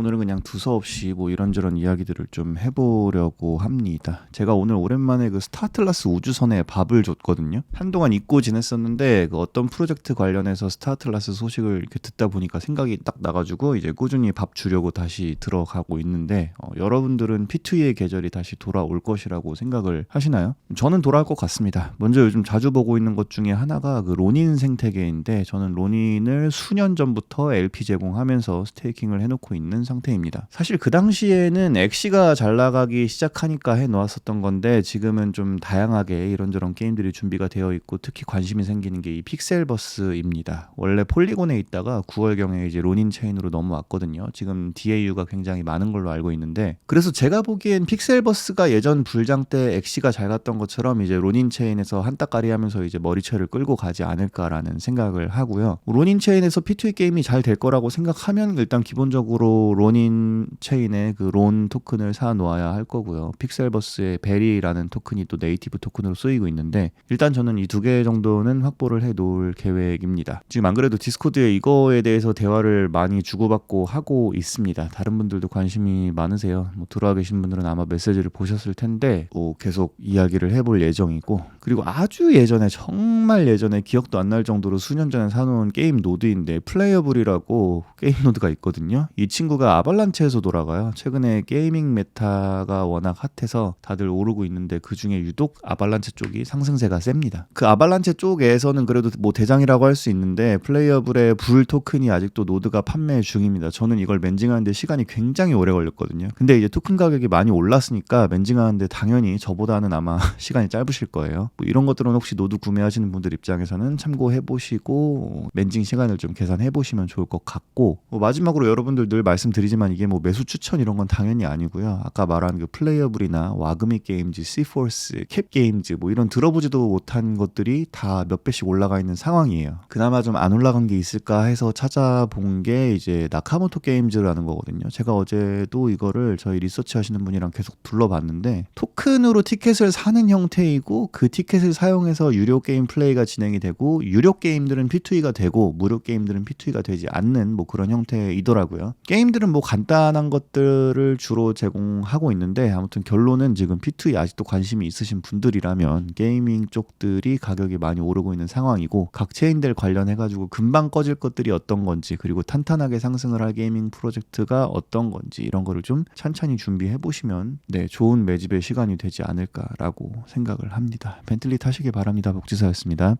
오늘은 그냥 두서없이 뭐 이런저런 이야기들을 좀 해보려고 합니다. 제가 오늘 오랜만에 그 스타틀라스 우주선에 밥을 줬거든요. 한동안 잊고 지냈었는데 그 어떤 프로젝트 관련해서 스타틀라스 소식을 이렇게 듣다 보니까 생각이 딱 나가지고 이제 꾸준히 밥 주려고 다시 들어가고 있는데 어, 여러분들은 P2E의 계절이 다시 돌아올 것이라고 생각을 하시나요? 저는 돌아올 것 같습니다. 먼저 요즘 자주 보고 있는 것 중에 하나가 그 로닌 생태계인데 저는 로닌을 수년 전부터 LP 제공하면서 스테이킹을 해놓고 있는 상태입니다. 사실 그 당시에는 엑시가 잘 나가기 시작하니까 해 놓았었던 건데 지금은 좀 다양하게 이런저런 게임들이 준비가 되어 있고 특히 관심이 생기는 게 이 픽셀버스입니다. 원래 폴리곤에 있다가 9월경에 이제 로닌 체인으로 넘어왔거든요. 지금 DAU가 굉장히 많은 걸로 알고 있는데 그래서 제가 보기엔 픽셀버스가 예전 불장 때 엑시가 잘 갔던 것처럼 이제 로닌 체인에서 한따까리 하면서 이제 머리채를 끌고 가지 않을까라는 생각을 하고요. 로닌 체인에서 P2E 게임이 잘 될 거라고 생각하면 일단 기본적으로 로닌 체인의 그 론 토큰을 사 놓아야 할 거고요. 픽셀버스의 베리라는 토큰이 또 네이티브 토큰으로 쓰이고 있는데 일단 저는 이 두 개 정도는 확보를 해 놓을 계획입니다. 지금 안 그래도 디스코드에 이거에 대해서 대화를 많이 주고받고 하고 있습니다. 다른 분들도 관심이 많으세요. 뭐 들어와 계신 분들은 아마 메시지를 보셨을 텐데 뭐 계속 이야기를 해볼 예정이고 그리고 아주 예전에 정말 예전에 기억도 안 날 정도로 수년 전에 사놓은 게임 노드인데 플레이어블이라고 게임 노드가 있거든요. 이 친구가 아발란체에서 돌아가요. 최근에 게이밍 메타가 워낙 핫해서 다들 오르고 있는데 그 중에 유독 아발란체 쪽이 상승세가 셉니다. 그 아발란체 쪽에서는 그래도 뭐 대장이라고 할 수 있는데 플레이어블의 불 토큰이 아직도 노드가 판매 중입니다. 저는 이걸 멘징하는데 시간이 굉장히 오래 걸렸거든요. 근데 이제 토큰 가격이 많이 올랐으니까 멘징하는데 당연히 저보다는 아마 시간이 짧으실 거예요. 뭐 이런 것들은 혹시 노드 구매하시는 분들 입장에서는 참고해 보시고 멘징 시간을 좀 계산해 보시면 좋을 것 같고 뭐 마지막으로 여러분들 늘 말씀 드리지만 이게 뭐 매수 추천 이런 건 당연히 아니고요. 아까 말한 그 플레이어블이나 와그미 게임즈, 시포스, 캡 게임즈 뭐 이런 들어보지도 못한 것들이 다 몇 배씩 올라가 있는 상황이에요. 그나마 좀 안 올라간 게 있을까 해서 찾아본 게 이제 나카모토 게임즈라는 거거든요. 제가 어제도 이거를 저희 리서치 하시는 분이랑 계속 둘러봤는데 토큰으로 티켓을 사는 형태이고 그 티켓을 사용해서 유료 게임 플레이가 진행이 되고 유료 게임들은 P2E가 되고 무료 게임들은 P2E가 되지 않는 뭐 그런 형태이더라고요. 게임들 은 뭐 간단한 것들을 주로 제공하고 있는데 아무튼 결론은 지금 P2E 아직도 관심이 있으신 분들이라면 게이밍 쪽들이 가격이 많이 오르고 있는 상황이고 각 체인들 관련해 가지고 금방 꺼질 것들이 어떤 건지 그리고 탄탄하게 상승을 할 게이밍 프로젝트가 어떤 건지 이런 거를 좀 찬찬히 준비해 보시면 네 좋은 매집의 시간이 되지 않을까라고 생각을 합니다. 벤틀리 타시기 바랍니다. 복지사였습니다.